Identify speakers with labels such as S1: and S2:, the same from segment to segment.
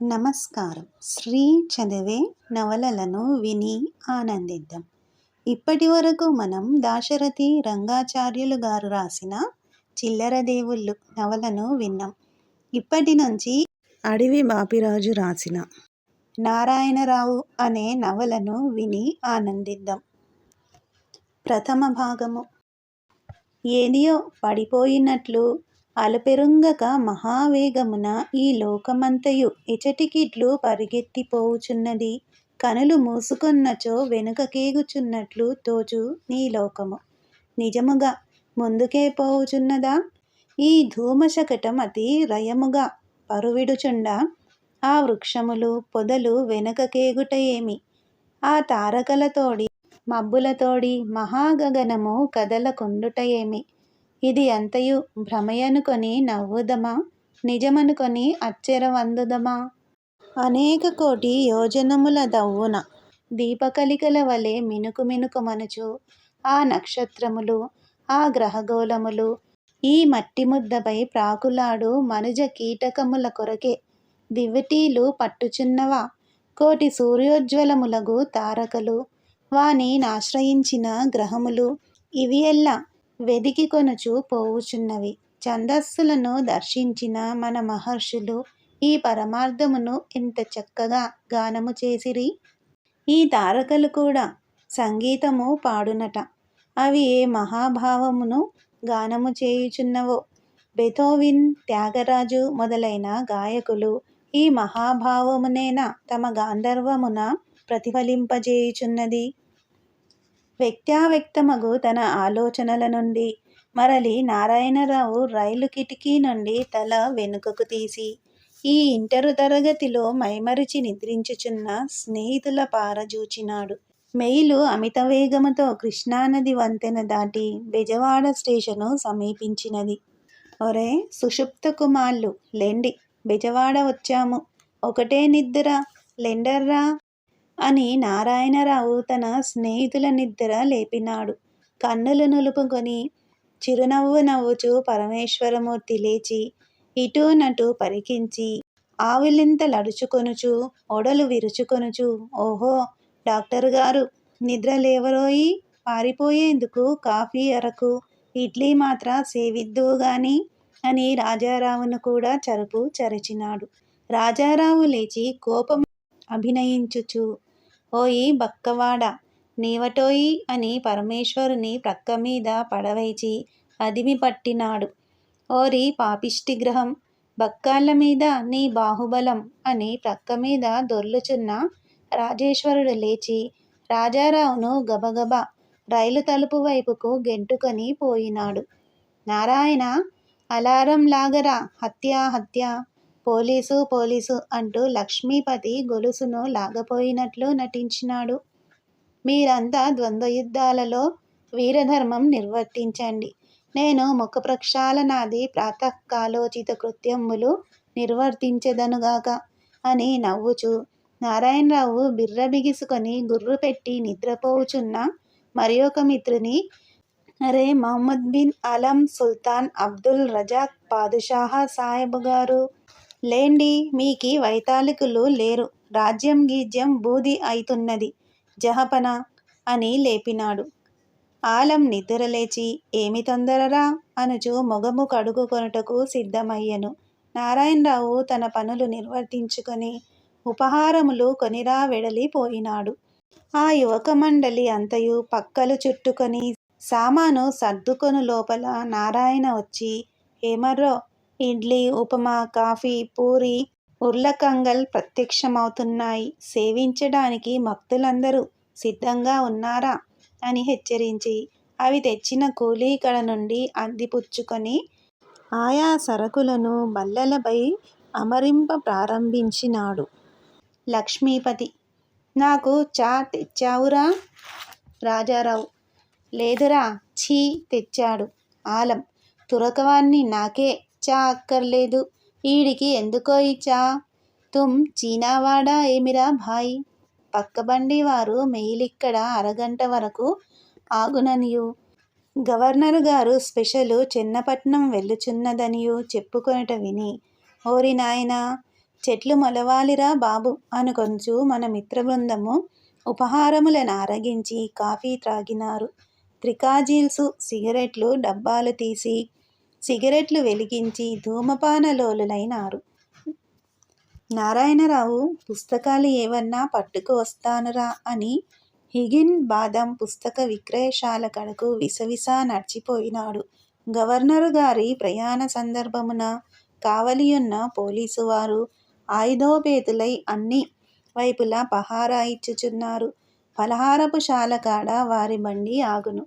S1: నమస్కారం. శ్రీ చదివే నవలలను విని ఆనందిద్దాం. ఇప్పటి వరకు మనం దాశరథి రంగాచార్యులు గారు రాసిన చిల్లర దేవుళ్ళు నవలను విన్నాం. ఇప్పటి నుంచి అడవి బాపిరాజు రాసిన నారాయణరావు అనే నవలను విని ఆనందిద్దాం. ప్రథమ భాగము. ఏదియో పడిపోయినట్లు అలపెరుంగక మహావేగమున ఈ లోకమంతయు ఇచటికిట్లు పరిగెత్తిపోవుచున్నది. కనులు మూసుకొన్నచో వెనుకకేగుచున్నట్లు తోచు నీ లోకము. నిజముగా ముందుకే పోవుచున్నదా? ఈ ధూమశకటం అతి రయముగా పరువిడుచుండ. ఆ వృక్షములు పొదలు వెనుకకేగుట ఏమి ఆ తారకలతోడి మబ్బులతోడి మహాగగనము కదలకుండుట ఏమి ఇది ఎంతయు? భ్రమయనుకొని నవ్వుదమా? నిజమనుకొని అచ్చెరవందుదమా? అనేక కోటి యోజనముల దవ్వున దీపకలికల వలె మినుకు మినుకుమనుచు ఆ నక్షత్రములు ఆ గ్రహగోళములు ఈ మట్టి ముద్దపై ప్రాకులాడు మనుజ కీటకముల కొరకే దివిటీలు పట్టుచున్నవా? కోటి సూర్యోజ్వలములగు తారకలు వాని నాశ్రయించిన గ్రహములు ఇవి ఎల్లా? వెదికి కొనుచు పోవుచున్నవి. ఛందస్సులను దర్శించిన మన మహర్షులు ఈ పరమార్థమును ఎంత చక్కగా గానము చేసిరి? ఈ తారకలు కూడా సంగీతము పాడునట. అవి ఏ మహాభావమును గానము చేయుచున్నవో? బెథోవిన్ త్యాగరాజు మొదలైన గాయకులు ఈ మహాభావమునేనా తమ గాంధర్వమున ప్రతిఫలింపజేయుచున్నది. వ్యక్తావ్యక్తమగు తన ఆలోచనల నుండి. మరలి నారాయణరావు రైలు కిటికీ నుండి తల వెనుకకు తీసి ఈ ఇంటరు తరగతిలో మైమరిచి నిద్రించుచున్న స్నేహితుల పారజూచినాడు. మెయిలు అమిత వేగముతో కృష్ణానది వంతెన దాటి బెజవాడ స్టేషను సమీపించినది. ఒరే సుషుప్త కుమార్లు లెండి బెజవాడ వచ్చాము. ఒకటే నిద్ర లెండర్రా. అని నారాయణరావు తన స్నేహితుల నిద్ర లేపినాడు. కన్నులు నులుపుకొని చిరునవ్వు నవ్వుచూ పరమేశ్వరమూర్తి లేచి ఇటూ నటు పరికించి ఆవిలింతలడుచుకొనుచు ఒడలు విరుచుకొనుచు ఓహో డాక్టర్ గారు నిద్ర లేవరోయి పారిపోయేందుకు కాఫీ అరకు ఇడ్లీ మాత్ర సేవిద్దువు గాని అని రాజారావును కూడా చరుపు చరిచినాడు. రాజారావు లేచి కోపం అభినయించుచు ఓయి బక్కవాడ నీవటోయి అని పరమేశ్వరుని ప్రక్కమీద పడవైచి అదిమి పట్టినాడు. ఓరి పాపిష్టి గ్రహం బక్కాళ్ళ మీద నీ బాహుబలం అని ప్రక్క మీద దొర్లుచున్న రాజేశ్వరుడు లేచి రాజారావును గబగబా రైలు తలుపు వైపుకు గెంటుకొని పోయినాడు. నారాయణ అలారం లాగరా హత్య హత్య పోలీసు పోలీసు అంటూ లక్ష్మీపతి గొలుసును లాగపోయినట్లు నటించినాడు. మీరంతా ద్వంద్వ యుద్ధాలలో వీరధర్మం నిర్వర్తించండి. నేను ముఖ ప్రక్షాళనాది ప్రాతకాలోచిత కృత్యములు నిర్వర్తించదనుగాక అని నవ్వుచూ నారాయణరావు బిర్ర బిగిసుకొని గుర్రు పెట్టి నిద్రపోవుచున్న మరి ఒక మిత్రుని అరే మహమ్మద్ బిన్ అలం సుల్తాన్ అబ్దుల్ రజాక్ పాదుషాహ సాహెబ్ గారు లేండి మీకి వైతాళికులు లేరు. రాజ్యం గీజ్యం బూది అయితున్నది. జహపన అని లేపినాడు. ఆలం నిద్రలేచి ఏమి తొందరరా? అనుచు మొగము కడుగుకొనుటకు సిద్ధమయ్యను. నారాయణరావు తన పనులు నిర్వర్తించుకొని ఉపహారములు కొనిరా వెడలిపోయినాడు ఆ యువక మండలి అంతయు పక్కలు చుట్టుకొని సామాను సర్దుకొను లోపల నారాయణ వచ్చి ఏమర్రో? ఇడ్లీ ఉప్మా కాఫీ పూరి ఉర్లకంగల్ ప్రత్యక్షమవుతున్నాయి. సేవించడానికి భక్తులందరూ సిద్ధంగా ఉన్నారా అని హెచ్చరించి అవి తెచ్చిన కూలీకడ నుండి అందిపుచ్చుకొని ఆయా సరకులను బల్లలపై అమరింప ప్రారంభించినాడు. లక్ష్మీపతి నాకు చా తెచ్చావురా? రాజారావు లేదురా ఛీ తెచ్చాడు. ఆలం తురకవాన్ని నాకే చా అక్కర్లేదు. ఈడికి ఈ చా తుమ్ చీనావాడా ఏమిరా భాయ్? పక్కబండి వారు మెయిలిక్కడ అరగంట వరకు ఆగుననియు. గవర్నర్ గారు స్పెషలు చిన్నపట్నం వెళ్ళుచున్నదనియు చెప్పుకొనట విని ఓరి నాయనా చెట్లు మొలవాలిరా బాబు అనుకొంచు మన మిత్రబృందము ఉపహారములను ఆరగించి కాఫీ త్రాగినారు. త్రికాజీల్సు సిగరెట్లు డబ్బాలు తీసి సిగరెట్లు వెలిగించి ధూమపానలోలులైనారు. నారాయణరావు పుస్తకాలు ఏవన్నా పట్టుకు వస్తానురా అని హిగిన్ బాదం పుస్తక విక్రయశాల కడకు విసవిసా నడిచిపోయినాడు. గవర్నరు గారి ప్రయాణ సందర్భమున కావలియున్న పోలీసువారు ఆయుధోపేతులై అన్ని వైపులా పహారా ఇచ్చుచున్నారు. ఫలహారపు శాలకాడ వారి బండి ఆగును.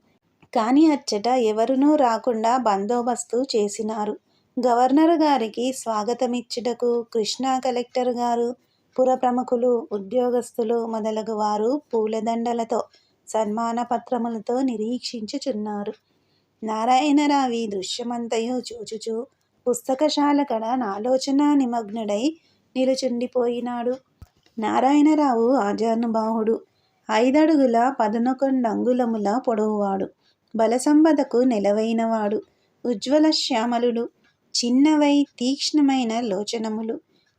S1: కానీ అచ్చట ఎవరునూ రాకుండా బందోబస్తు చేసినారు. గవర్నర్ గారికి స్వాగతమిచ్చుటకు కృష్ణా కలెక్టర్ గారు పుర ప్రముఖులు ఉద్యోగస్తులు మొదలగు వారు పూలదండలతో, సన్మాన పత్రములతో నిరీక్షించుచున్నారు. నారాయణరావి దృశ్యమంతయు చూచుచూ పుస్తకశాల కడ నాలోచనా నిమగ్నుడై నిలుచుండిపోయినాడు. నారాయణరావు ఆజానుబాహుడు. అయిదడుగుల అంగుళముల పొడవువాడు. బలసంపదకు నెలవైనవాడు. ఉజ్వల శ్యామలుడు. చిన్నవై తీక్ష్ణమైన లోచనములు.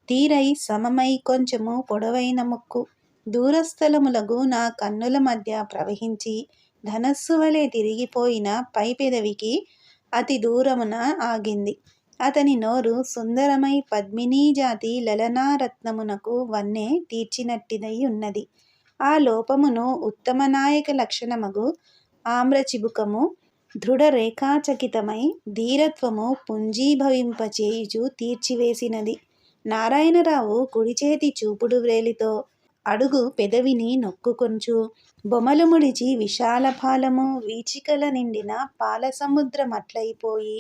S1: తీరై సమమై కొంచెము పొడవైన ముక్కు. దూరస్థలములగు నా కన్నుల మధ్య ప్రవహించి ధనస్సు వలె తిరిగిపోయిన పై పెదవికి అతి దూరమున ఆగింది. అతని నోరు సుందరమై పద్మినీ జాతి లలనారత్నమునకు వన్నె తీర్చినట్టిదై ఉన్నది ఆ లోపమును ఉత్తమనాయక లక్షణమగు ఆమ్రచిబుకము దృఢరేఖాచకితమై ధీరత్వము పుంజీభవింపచేయుచు తీర్చివేసినది. నారాయణరావు కుడిచేతి చూపుడు వ్రేలితో అడుగు పెదవిని నొక్కుకొంచు బొమలు ముడిచి విశాలఫాలము వీచికల నిండిన పాలసముద్రమట్లయిపోయి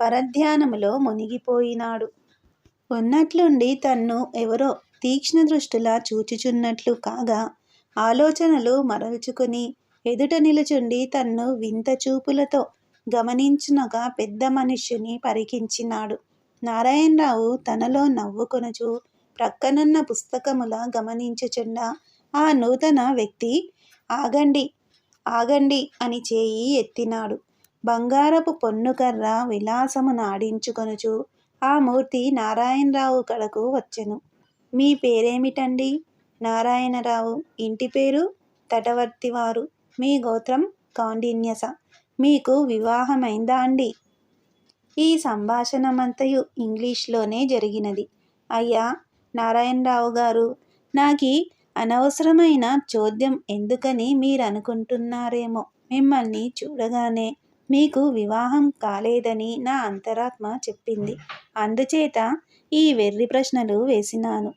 S1: పరధ్యానములో మునిగిపోయినాడు. ఉన్నట్లుండి తన్ను ఎవరో తీక్ష్ణదృష్టుల చూచుచున్నట్లు కాగా, ఆలోచనలు మరల్చుకొని ఎదుట నిలుచుండి తన్ను వింత చూపులతో గమనించునగా పెద్ద మనిషిని పరికించినాడు. నారాయణరావు తనలో నవ్వుకొనుచు ప్రక్కనున్న పుస్తకముల గమనించుచుండా ఆ నూతన వ్యక్తి ఆగండి ఆగండి అని చేయి ఎత్తినాడు. బంగారపు పొన్నుకర్ర విలాసమునాడించుకొనుచు ఆ మూర్తి నారాయణరావు కడకు వచ్చెను. మీ పేరేమిటండి? నారాయణరావు. ఇంటి పేరు తటవర్తివారు. మీ గోత్రం? కౌండిన్యస. మీకు వివాహమైందా అండి ఈ సంభాషణమంతయు ఇంగ్లీష్లోనే జరిగినది. అయ్యా నారాయణరావు గారు నాకు అనవసరమైన చోద్యం ఎందుకని మీరనుకుంటున్నారేమో మిమ్మల్ని చూడగానే మీకు వివాహం కాలేదని నా అంతరాత్మ చెప్పింది. అందుచేత ఈ వెర్రి ప్రశ్నలు వేసినాను.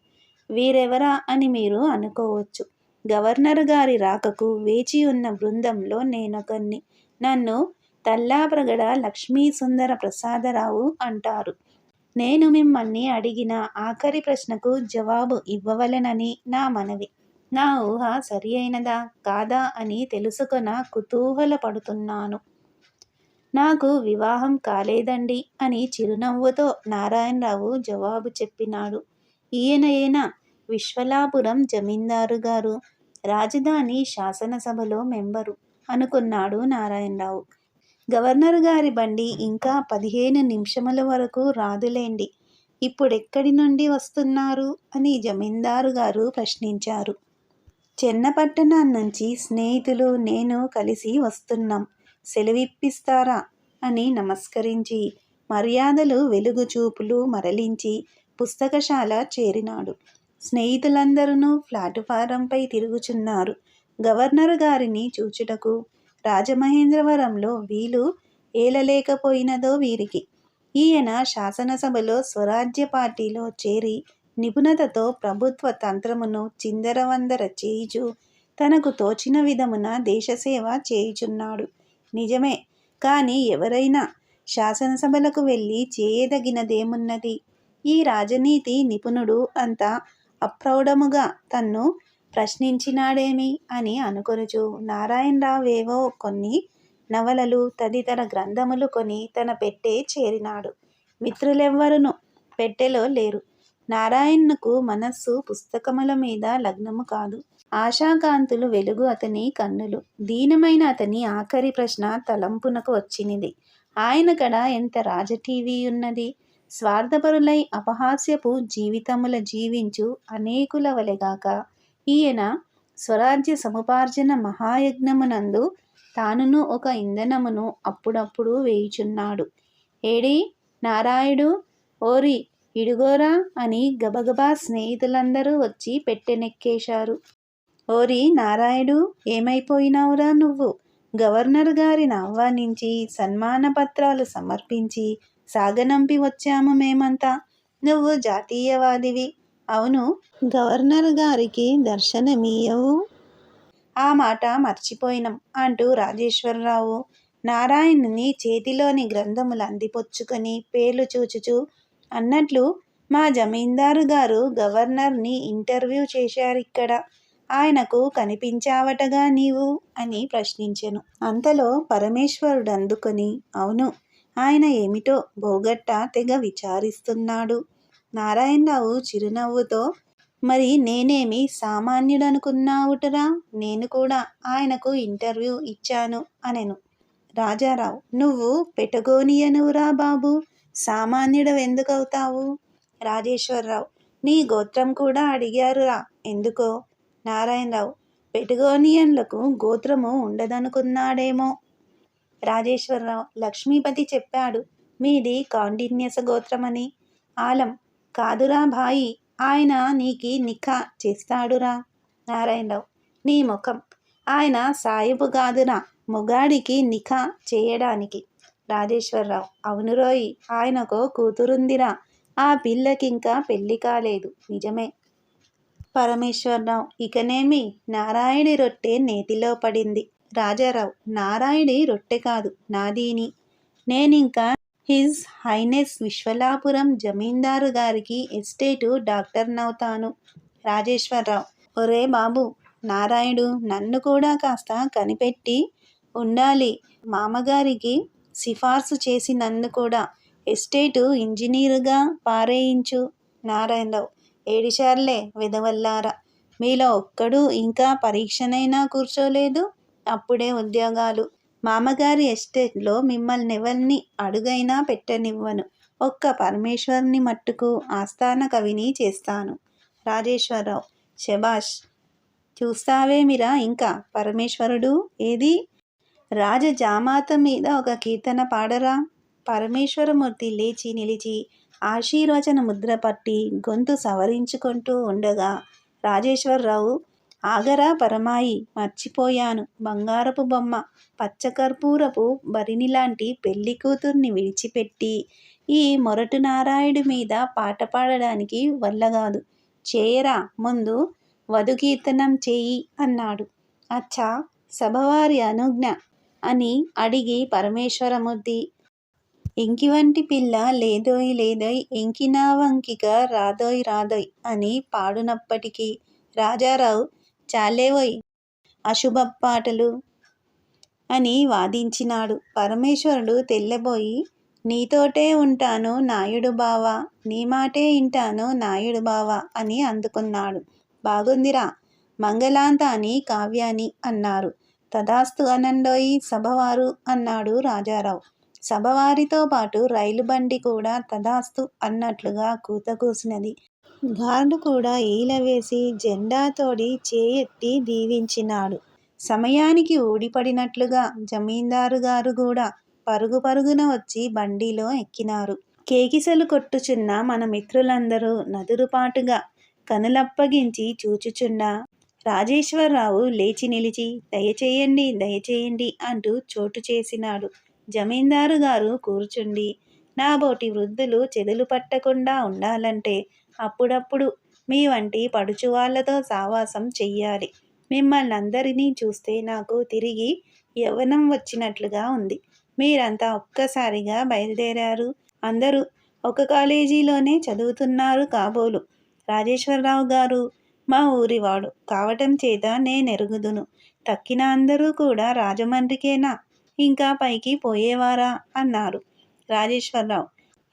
S1: వీరెవరా అని మీరు అనుకోవచ్చు. గవర్నర్ గారి రాకకు వేచి ఉన్న బృందంలో నేనొకరిని నన్ను తల్లాప్రగడ లక్ష్మీసుందర ప్రసాదరావు అంటారు. నేను మిమ్మల్ని అడిగిన ఆఖరి ప్రశ్నకు జవాబు ఇవ్వవలెనని నా మనవి. నా ఊహ సరియైనదా కాదా అని తెలుసుకొన కుతూహలపడుతున్నాను. నాకు వివాహం కాలేదండి అని చిరునవ్వుతో నారాయణరావు జవాబు చెప్పినాడు. ఈయనయేనా విశ్వలాపురం జమీందారు గారు రాజధాని శాసనసభలో మెంబరు అనుకున్నాడు నారాయణరావు. గవర్నర్ గారి బండి ఇంకా పదిహేను నిమిషముల వరకు రాదులేండి ఇప్పుడెక్కడి నుండి వస్తున్నారు? అని జమీందారు గారు ప్రశ్నించారు. చెన్నపట్టణాన్నుంచి స్నేహితులు నేను కలిసి వస్తున్నాం. సెలవిప్పిస్తారా? అని నమస్కరించి మర్యాదలు వెలుగు చూపులు మరలించి పుస్తకశాల చేరినాడు. స్నేహితులందరునూ ప్లాటుఫారంపై తిరుగుచున్నారు. గవర్నరుగారిని చూచుటకు రాజమహేంద్రవరంలో వీలు ఏలలేకపోయినదో వీరికి. ఈయన శాసనసభలో స్వరాజ్య పార్టీలో చేరి నిపుణతతో ప్రభుత్వ తంత్రమును చిందరవందర చేయుచు తనకు తోచిన విధమున దేశసేవ చేయుచున్నాడు. నిజమే కానీ ఎవరైనా శాసనసభలకు వెళ్ళి చేయదగినదేమున్నది? ఈ రాజనీతి నిపుణుడు అంతా అప్రౌఢముగా తన్ను ప్రశ్నించినాడేమి? అని అనుకొనుచు నారాయణరావేవో కొన్ని నవలలు తదితర గ్రంథములు కొని తన పెట్టె చేరినాడు. మిత్రులెవ్వరునూ పెట్టెలో లేరు. నారాయణకు మనస్సు పుస్తకముల మీద లగ్నము కాదు. ఆశాకాంతులు వెలుగు అతని కన్నులు. దీనమైన అతని ఆఖరి ప్రశ్న తలంపునకు వచ్చినది. ఆయన కడ ఎంత రాజ ఉన్నది స్వార్థపరులై అపహాస్యపు జీవితముల జీవించు అనేకుల వలెగాక ఈయన స్వరాజ్య సముపార్జన మహాయజ్ఞమునందు తానును ఒక ఇంధనమును అప్పుడప్పుడు వేయుచున్నాడు. ఏడి నారాయుడు ఓరి ఇడుగోరా అని గబగబా స్నేహితులందరూ వచ్చి పెట్టెనెక్కేశారు. ఓరి నారాయుడు ఏమైపోయినావురా నువ్వు? గవర్నర్ గారిని ఆహ్వానించి సన్మాన పత్రాలు సమర్పించి సాగనంపి వచ్చాము మేమంతా. నువ్వు జాతీయవాదివి. అవును. గవర్నర్ గారికి దర్శనమీయవు ఆ మాట మర్చిపోయినాం అంటూ రాజేశ్వరరావు. నారాయణుని చేతిలోని గ్రంథములు అందిపుచ్చుకొని పేర్లు చూచుచూ అన్నట్లు మా జమీందారు గారు గవర్నర్ని ఇంటర్వ్యూ చేశారిక్కడ. ఆయనకు కనిపించావటగా నీవు? అని ప్రశ్నించెను. అంతలో పరమేశ్వరుడు అందుకొని అవును. ఆయన ఏమిటో బోగట్ట తెగ విచారిస్తున్నాడు. నారాయణరావు చిరునవ్వుతో మరి నేనేమి సామాన్యుడనుకున్నావుటరా? నేను కూడా ఆయనకు ఇంటర్వ్యూ ఇచ్చాను అనెను. రాజారావు నువ్వు పెటగోనియనురా బాబు? సామాన్యుడవెందుకవుతావు? రాజేశ్వరరావు నీ గోత్రం కూడా అడిగారురా. ఎందుకో? నారాయణరావు పెటగోనియన్లకు గోత్రము ఉండదనుకున్నాడేమో? రాజేశ్వరరావు లక్ష్మీపతి చెప్పాడు. మీది కాండిన్యస గోత్రమని. ఆలం కాదురా భాయి ఆయన నీకి నిఖా చేస్తాడురా. నారాయణరావు నీ ముఖం. ఆయన సాయిబు కాదురా మొగాడికి నిఖా చేయడానికి. రాజేశ్వరరావు అవును రోయ్ ఆయనకు కూతురుందిరా. ఆ పిల్లకింకా పెళ్ళి కాలేదు. నిజమే. పరమేశ్వరరావు ఇకనేమి? నారాయణి రొట్టె నేతిలో పడింది. రాజారావు నారాయణి రొట్టె కాదు నాదీని. నేనింకా హిజ్ హైనెస్ విశ్వలాపురం జమీందారు గారికి ఎస్టేటు డాక్టర్నవుతాను. రాజేశ్వరరావు ఒరే బాబు నారాయణుడు నన్ను కూడా కాస్త కనిపెట్టి ఉండాలి. మామగారికి సిఫార్సు చేసినందు కూడా ఎస్టేటు ఇంజనీరుగా పారేయించు. నారాయణరావు ఏడిచార్లే విధవల్లారా. మీలో ఒక్కడు ఇంకా పరీక్షనైనా కూర్చోలేదు? అప్పుడే ఉద్యోగాలు. మామగారి ఎస్టేట్లో మిమ్మల్ని ఎవరిని అడుగైనా పెట్టనివ్వను. ఒక్క పరమేశ్వరుని మట్టుకు ఆస్థాన కవిని చేస్తాను. రాజేశ్వరరావు. శభాష్. చూస్తావేమిరా ఇంకా? పరమేశ్వరుడు? ఏది? రాజజామాత మీద ఒక కీర్తన పాడరా? పరమేశ్వరమూర్తి లేచి నిలిచి ఆశీర్వచన ముద్ర పట్టి గొంతు సవరించుకుంటూ ఉండగా రాజేశ్వరరావు ఆగరా పరమాయి మర్చిపోయాను. బంగారపు బొమ్మ పచ్చకర్పూరపు బరినిలాంటి పెళ్ళి కూతుర్ని విడిచిపెట్టి ఈ మొరటు నారాయుడి మీద పాట పాడడానికి వల్లగాదు. చేయరా ముందు వధుకీర్తనం చేయి అన్నాడు. అచ్చా సభవారి అనుజ్ఞ అని అడిగి పరమేశ్వరమూర్తి ఇంకి వంటి పిల్ల లేదోయ్ లేదోయ్ ఇంకినా వంకిక రాదోయ్ రాదోయ్ అని పాడునప్పటికీ రాజారావు చాలేవోయ్ అశుభపాటలు అని వాదించినాడు. పరమేశ్వరుడు తెల్లబోయి నీతోటే ఉంటాను నాయుడు బావా నీ మాటే ఇంటాను నాయుడు బావా అని అందుకున్నాడు. బాగుందిరా మంగళాంతాని కావ్యాని అన్నారు. తదాస్తు అనండోయి సభవారు అన్నాడు రాజారావు. సభవారితో పాటు రైలు బండి కూడా తదాస్తు అన్నట్లుగా కూతకూసినది. గార్డు కూడా ఈల వేసి జెండాతోడి చేయెత్తి దీవించినాడు. సమయానికి ఊడిపడినట్లుగా జమీందారు గారు కూడా పరుగు పరుగున వచ్చి బండిలో ఎక్కినారు. కేకిసలు కొట్టుచున్న మన మిత్రులందరూ నదురుపాటుగా కనులప్పగించి చూచుచున్న రాజేశ్వరరావు లేచి నిలిచి దయచేయండి దయచేయండి అంటూ చోటు చేసినాడు. జమీందారు గారు కూర్చుండి నాబోటి వృద్ధులు చెదులు పట్టకుండా ఉండాలంటే అప్పుడప్పుడు మీ వంటి పడుచు వాళ్ళతో సావాసం చెయ్యాలి. మిమ్మల్ని అందరినీ చూస్తే నాకు తిరిగి యవ్వనం వచ్చినట్లుగా ఉంది. మీరంతా ఒక్కసారిగా బయలుదేరారు. అందరూ ఒక కాలేజీలోనే చదువుతున్నారు కాబోలు. రాజేశ్వరరావు గారు మా ఊరివాడు. కావటం చేత నేనెరుగుదును. తక్కిన అందరూ కూడా రాజమండ్రికేనా? ఇంకా పైకి పోయేవారా? అన్నారు రాజేశ్వరరావు.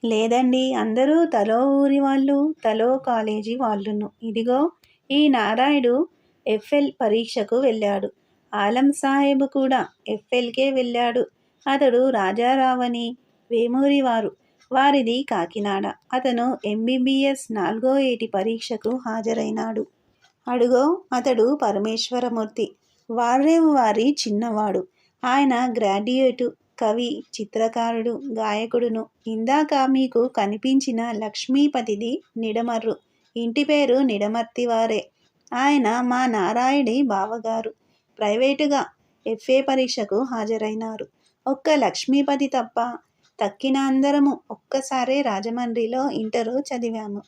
S1: లేదండి అందరూ తలో ఊరి వాళ్ళు తలో కాలేజీ వాళ్ళును. ఇదిగో ఈ నారాయుడు ఎఫ్ఎల్ పరీక్షకు వెళ్ళాడు. ఆలం సాహెబ్ కూడా ఎఫ్ఎల్కే వెళ్ళాడు. అతడు రాజారావని వేమూరి వారు. వారిది కాకినాడ. అతను ఎంబీబీఎస్ నాలుగో ఏటి పరీక్షకు హాజరైనాడు. అడుగో అతడు పరమేశ్వరమూర్తి. వారేవు వారి చిన్నవాడు. ఆయన గ్రాడ్యుయేటు. కవి చిత్రకారుడు గాయకుడును. ఇందాక మీకు కనిపించిన లక్ష్మీపతిది నిడమర్రు. ఇంటి పేరు నిడమర్తివారే. ఆయన మా నారాయణి బావగారు. ప్రైవేటుగా ఎఫ్ఏ పరీక్షకు హాజరైనారు. ఒక్క లక్ష్మీపతి తప్ప తక్కిన అందరము ఒక్కసారే రాజమండ్రిలో ఇంటరు చదివాము.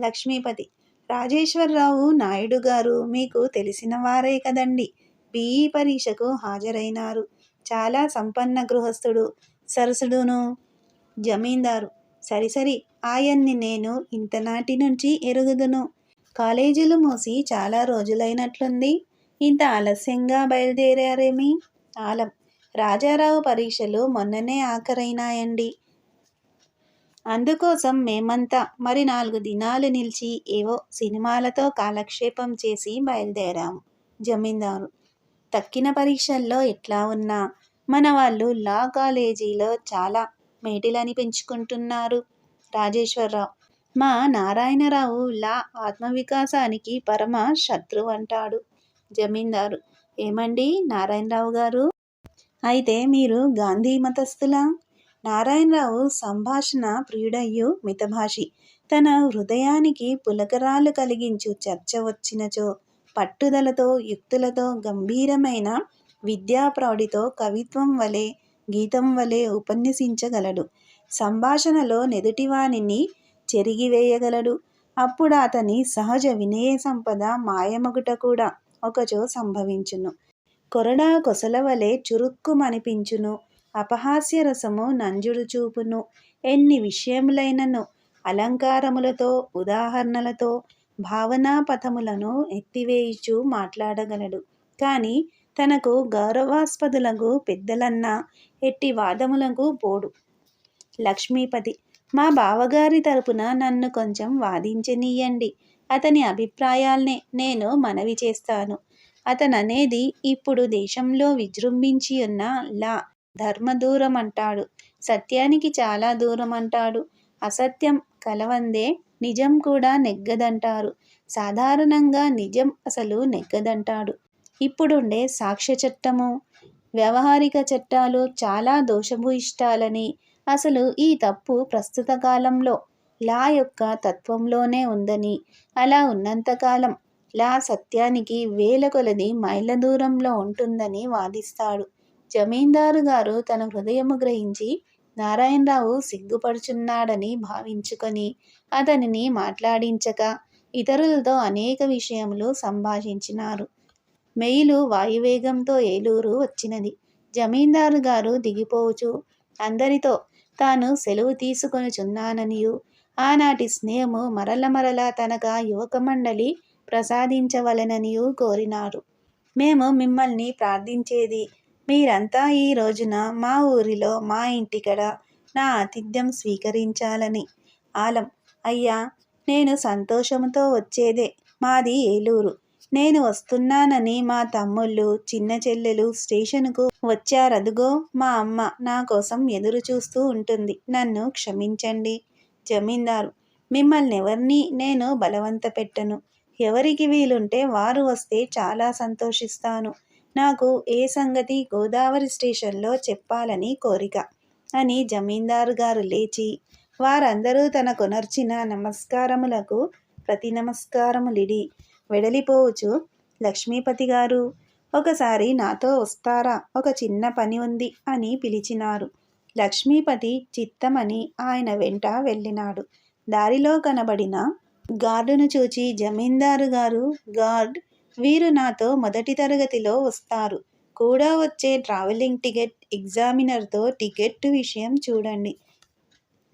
S1: లక్ష్మీపతి రాజేశ్వరరావు నాయుడు గారు మీకు తెలిసిన వారే కదండి. బీఈ పరీక్షకు హాజరైనారు. చాలా సంపన్న గృహస్థుడు సరసుడును జమీందారు. సరి సరి ఆయన్ని నేను ఇంతనాటి నుంచి ఎరుగుదును. కాలేజీలు మూసి చాలా రోజులైనట్లుంది. ఇంత ఆలస్యంగా బయలుదేరారేమి? ఆలం. రాజారావు పరీక్షలు మొన్ననే ఆఖరైనాయండి. అందుకోసం మేమంతా మరి నాలుగు దినాలు నిలిచి ఏవో సినిమాలతో కాలక్షేపం చేసి బయలుదేరాము జమీందారు. తక్కిన పరీక్షల్లో ఎట్లా ఉన్నా మన వాళ్ళు లా కాలేజీలో చాలా మేటిలని పెంచుకుంటున్నారు. రాజేశ్వరరావు మా నారాయణరావు లా ఆత్మవికాసానికి పరమ శత్రువు అంటాడు. జమీందారు ఏమండి నారాయణరావు గారు? అయితే మీరు గాంధీ మతస్థులా? నారాయణరావు సంభాషణ ప్రియుడయ్యు మితభాషి. తన హృదయానికి పులకరాలు కలిగించు చర్చ వచ్చినచో పట్టుదలతో యుక్తులతో గంభీరమైన విద్యాప్రౌఢితో కవిత్వం వలె గీతం వలె ఉపన్యసించగలడు. సంభాషణలో నెదుటివానిని చెరిగివేయగలడు. అప్పుడు అతని సహజ వినయ సంపద మాయమగుట కూడా ఒకచో సంభవించును. కొరడా కొసల వలె చురుక్కుమనిపించును. అపహాస్య రసము నంజుడు చూపును. ఎన్ని విషయములైనను అలంకారములతో ఉదాహరణలతో భావనా పథములను ఎత్తివేయుచు మాట్లాడగలడు. కానీ తనకు గౌరవాస్పదులకు పెద్దలన్నా ఎట్టి వాదములకు పోడు. లక్ష్మీపతి మా బావగారి తరపున నన్ను కొంచెం వాదించనీయండి. అతని అభిప్రాయాల్నే నేను మనవి చేస్తాను. అతననేది ఇప్పుడు దేశంలో విజృంభించి ఉన్న లా ధర్మ దూరం అంటాడు సత్యానికి చాలా దూరం అంటాడు అసత్యం కలవందే నిజం కూడా నెగ్గదంటారు. సాధారణంగా నిజం అసలు నెగ్గదంటాడు. ఇప్పుడుండే సాక్ష్య చట్టము వ్యవహారిక చట్టాలు చాలా దోషభూయిష్టాలని. అసలు ఈ తప్పు ప్రస్తుత కాలంలో లా యొక్క తత్వంలోనే ఉందని అలా ఉన్నంతకాలం లా సత్యానికి వేల కొలది మైళ్ళ దూరంలో ఉంటుందని వాదిస్తాడు. జమీందారు గారు తన హృదయము గ్రహించి నారాయణరావు సిగ్గుపడుచున్నాడని భావించుకొని అతనిని మాట్లాడించక ఇతరులతో అనేక విషయములు సంభాషించినారు. మెయిలు వాయువేగంతో ఏలూరు వచ్చినది. జమీందారు గారు దిగిపోవచ్చు. అందరితో తాను సెలవు తీసుకొనుచున్నాననియు. ఆనాటి స్నేహము మరల మరల తనక యువక మండలి ప్రసాదించవలననియూ కోరినారు. మేము మిమ్మల్ని ప్రార్థించేది మీరంతా ఈ రోజున మా ఊరిలో మా ఇంటికడ నా ఆతిథ్యం స్వీకరించాలని. ఆలం అయ్యా నేను సంతోషంతో వచ్చేదే. మాది ఏలూరు. నేను వస్తున్నానని మా తమ్ముళ్ళు చిన్న చెల్లెలు స్టేషన్కు వచ్చారదుగో మా అమ్మ నా కోసం ఎదురు చూస్తూ ఉంటుంది. నన్ను క్షమించండి. జమీందారు మిమ్మల్ని ఎవరిని నేను బలవంత పెట్టను ఎవరికి వీలుంటే వారు వస్తే చాలా సంతోషిస్తాను. నాకు ఏ సంగతి గోదావరి స్టేషన్లో చెప్పాలని కోరిక? అని జమీందారు గారు లేచి వారందరూ తన కొనర్చిన నమస్కారములకు ప్రతి నమస్కారములిడి వెడలిపోవచ్చు. లక్ష్మీపతి గారు ఒకసారి నాతో వస్తారా? ఒక చిన్న పని ఉంది అని పిలిచినారు. లక్ష్మీపతి చిత్తమని ఆయన వెంట వెళ్ళినాడు. దారిలో కనబడిన గార్డును చూచి జమీందారు గారు గార్డ్ వీరు నాతో మొదటి తరగతిలో వస్తారు. కూడా వచ్చే ట్రావెలింగ్ టికెట్ ఎగ్జామినర్తో టికెట్ విషయం చూడండి.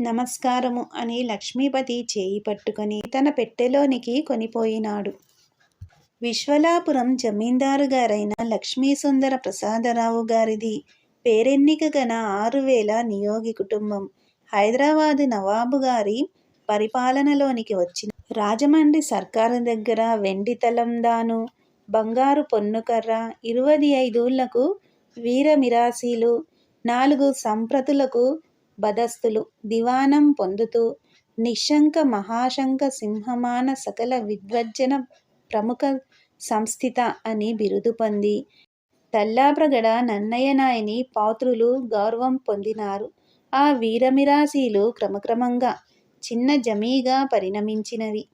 S1: నమస్కారము అని లక్ష్మీపతి చేయి పట్టుకొని తన పెట్టెలోనికి కొనిపోయినాడు. విశ్వలాపురం జమీందారు గారైన లక్ష్మీసుందర ప్రసాదరావు గారిది పేరెన్నిక గల ఆరు వేల నియోగి కుటుంబం. హైదరాబాదు నవాబు గారి పరిపాలనలోనికి వచ్చిన రాజమండ్రి సర్కారు దగ్గర వెండి తలందాను బంగారు పొన్నుకర్ర ఇరవై ఐదూళ్ళకు వీరమిరాసీలు నాలుగు సంప్రతులకు బదస్తులు దివానం పొందుతూ నిశంక మహాశంక సింహమాన సకల విద్వజ్జన ప్రముఖ సంస్థిత అని బిరుదు పొంది తల్లాప్రగడ నన్నయ్యనాయని పాత్రులు గౌరవం పొందినారు. ఆ వీరమిరాసీలు క్రమక్రమంగా చిన్న జమీగా పరిణమించినవి.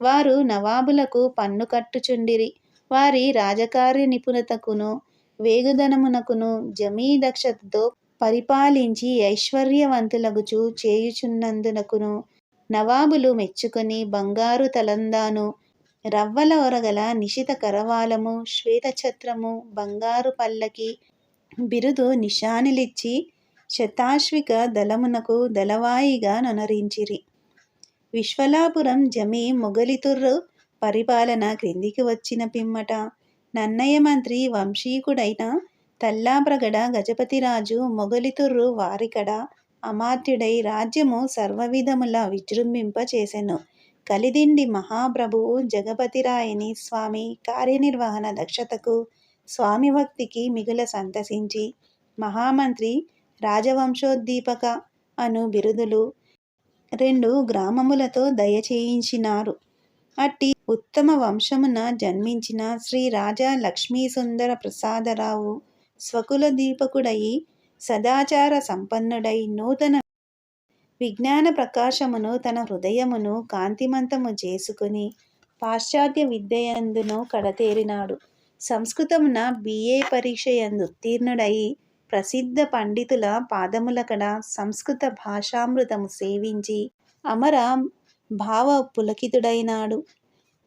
S1: వారు నవాబులకు పన్ను కట్టుచుండిరి. వారి రాజకార్య నిపుణతకును వేగుదనమునకును జమీ దక్షతతో పరిపాలించి ఐశ్వర్యవంతులగుచు చేయుచున్నందునకును నవాబులు మెచ్చుకొని బంగారు తలందాను, రవ్వల ఒరగల నిశిత కరవాలము, శ్వేతఛత్రము, బంగారు పల్లకి బిరుదు నిశానిలిచ్చి శతాశ్విక దళమునకు దళవాయిగా నొనరించిరి. విశ్వలాపురం జమీ మొగలితుర్రు పరిపాలన క్రిందికి వచ్చిన పిమ్మట నన్నయ మంత్రి వంశీకుడైన తల్లాప్రగడ గజపతిరాజు మొగలితుర్రు వారికడ అమాత్యుడై రాజ్యము సర్వవిధముల విజృంభింప చేసెను. కలిదిండి మహాప్రభువు జగపతిరాయని స్వామి కార్యనిర్వహణ దక్షతకు స్వామిభక్తికి మిగుల సంతసించి మహామంత్రి రాజవంశోద్దీపక అను బిరుదులు రెండు గ్రామములతో దయచేయించినారు. అట్టి ఉత్తమ వంశమున జన్మించిన శ్రీ రాజా లక్ష్మీసుందర ప్రసాదరావు స్వకుల దీపకుడయి సదాచార సంపన్నుడై నూతన విజ్ఞాన ప్రకాశమును తన హృదయమును కాంతిమంతము చేసుకుని పాశ్చాత్య విద్యయందును కడతేరినాడు. సంస్కృతమున బిఏ పరీక్ష ఎందు ఉత్తీర్ణుడయి ప్రసిద్ధ పండితుల పాదములకడ సంస్కృత భాషామృతము సేవించి అమర భావ పులకితుడైనాడు.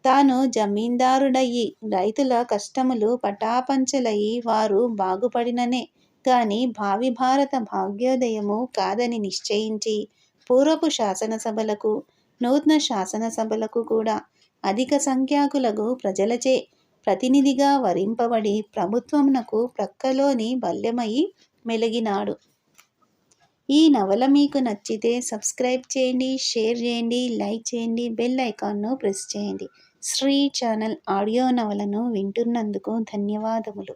S1: తాను జమీందారుడయ్యి రైతుల కష్టములు పటాపంచలయ్యి వారు బాగుపడిననే కాని భావి భారత భాగ్యోదయము కాదని నిశ్చయించి పూర్వపు శాసనసభలకు, నూతన శాసనసభలకు కూడా అధిక సంఖ్యాకులకు ప్రజలచే ప్రతినిధిగా వరింపబడి ప్రభుత్వమునకు ప్రక్కలోని బల్లెమయి మెలిగినాడు. ఈ నవల మీకు నచ్చితే సబ్స్క్రైబ్ చేయండి, షేర్ చేయండి, లైక్ చేయండి, బెల్ ఐకాన్ను ప్రెస్ చేయండి. శ్రీ ఛానల్ ఆడియో నవలను వింటున్నందుకు ధన్యవాదములు.